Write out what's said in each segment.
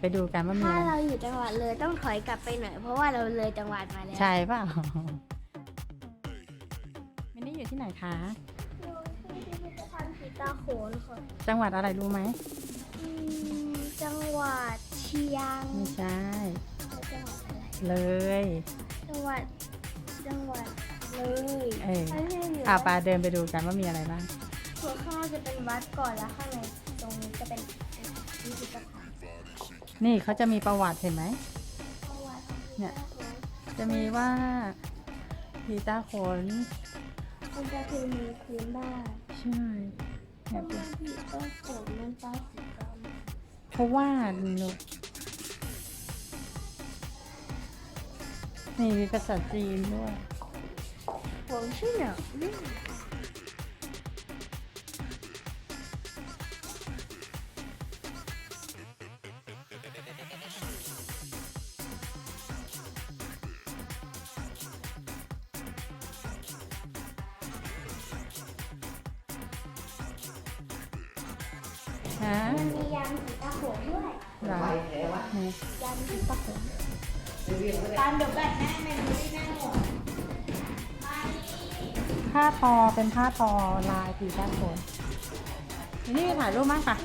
ไปดูกันว่ามีถ้าอะไรเราอยู่จังหวัดเลยต้องถอยกลับไปหน่อยเพราะว่าเราเลยจังหวัดมาแล้วใช่เปล่ามินนี่อยู่ที่ไหนคะอยู่ที่พิพิธภัณฑ์ผีตาโขนค่ะจังหวัดอะไรรู้ไหมอืมจังหวัดเชียงไม่ใช่ จังหวัดอะไรเลย จังหวัดจังหวัดเลยเออไม่ใช่อยู่อะปาเดินไปดูกันว่ามีอะไรบ้าง หัวข้างจะเป็นวัดก่อนแล้วข้างในตรงนี้จะเป็นพิพิธภัณฑ์ นี่เขาจะมีประวัติเห็นไหม ประวัติเนี่ย จะมีว่าผีตาโขนมันจะคือมีพื้นบ้านใช่เนี่ยทำไมผีตาโขนมันตาสีดำเพราะว่าลูกนี่มีภาษาจีนด้วยผมชื่อเหนา ฮะมันมียันผีตาโขนด้วยเหรอนี่ยันผีตาโขนตามเดี๋ยวกันแม่แม่ดูที่แม่หมดผ้าทอเป็นผ้าทอลายผีตาโขนนี่ถ่ายรูปมากปะ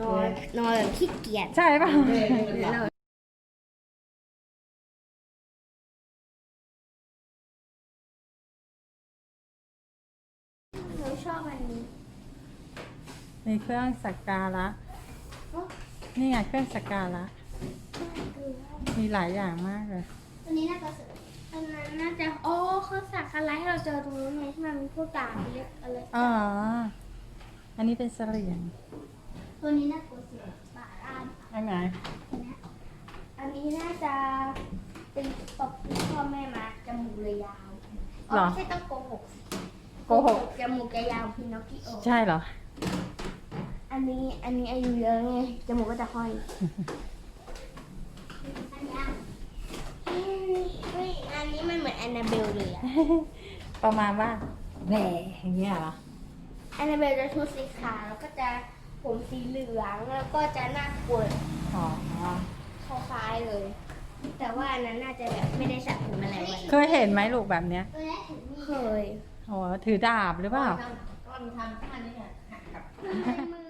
นอนนอนแบบขี้เกียจใช่ป่ะหนูชอบอันนี้มีเครื่องสักการะ นี่ไงเครื่องสักการะ มีหลายอย่างมากเลย อันนี้น่าจะสวยอันนั้นน่าจะโอ้เขาสักอะไรให้เราเจอตรงนู้นไงที่มันมีพวกดาบเล็กอะไรอ๋อ อันนี้เป็นเสลียง ตัวนี้น่ากลัวสุดบาดานอันไหนอันนี้น่าจะเป็นตบที่พ่อแม่มาจมูกเลยยาวเหรอ ไม่ใช่ต้องโกหกโกหก จมูกจะยาวพินอคกิโอ ใช่เหรอ อันนี้อันนี้อายุเยอะไงจมูกก็จะห้อย อันเนี้ยเฮ้ยอันนี้มันเหมือนแอนนาเบลเลยอะประมาณว่าแหวอย่างเงี้ยเหรอ แอนนาเบลจะชุดสีขาวแล้วก็จะ ผมสีเหลืองแล้วก็จะหน้ากลัวอ๋อคล้ายๆเลย แต่ว่าอันนั้นน่าจะแบบไม่ได้สักผมอะไรไว้เคยเห็นไหมลูกแบบเนี้ยเคยอ๋อถือดาบหรือเปล่าก็มันทำข้างนี้เนี่ยหักกับในมือ